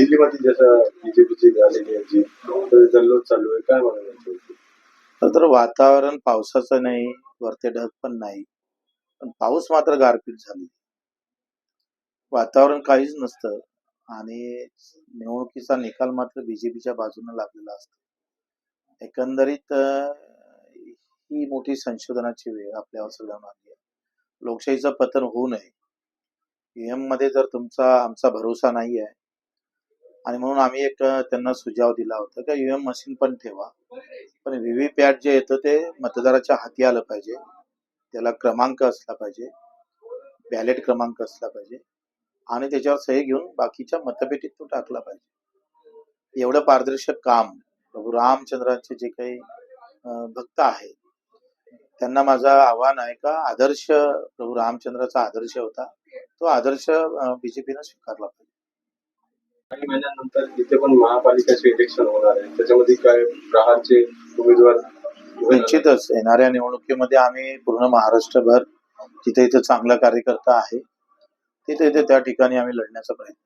दिल्लीमध्ये जसं बीजेपीची झालेली आहे जी चालू आहे. काय म्हणाल तर वातावरण पावसाचं नाही वरते ढग पण नाही. पण पाऊस मात्र गारपीट झाली वातावरण काहीच नसतं आणि निवडणुकीचा निकाल मात्र बीजेपीच्या बाजूने लागलेला असतो. एकंदरीत ही मोठी संशोधनाची वेळ आपल्यावर सगळ्यांना आली आहे. लोकशाहीचं पतन होऊ नये. पीएममध्ये जर तुमचा आमचा भरोसा नाही आहे आणि म्हणून आम्ही एक त्यांना सुझाव दिला होता. की ईएम मशीन पण ठेवा. पण व्हीव्हीपॅट जे येतं ते मतदाराच्या हाती आलं पाहिजे. त्याला क्रमांक असला पाहिजे. बॅलेट क्रमांक असला पाहिजे. आणि त्याच्यावर सही घेऊन बाकीच्या मतपेटीत तो टाकला पाहिजे. एवढं पारदर्शक काम प्रभू रामचंद्रांचे जे काही भक्त आहेत त्यांना माझा आव्हान आहे का आदर्श प्रभू रामचंद्राचा आदर्श होता तो आदर्श बीजेपीनं स्वीकारला पाहिजे. काही महिन्यानंतर इथे पण महापालिकेचे इलेक्शन होणार आहे. त्याच्यामध्ये काय प्रहारचे उमेदवार? निश्चितच. येणाऱ्या निवडणुकीमध्ये आम्ही पूर्ण महाराष्ट्रभर जिथे इथे चांगला कार्यकर्ता आहे तिथे इथे त्या ठिकाणी आम्ही लढण्याचा प्रयत्न.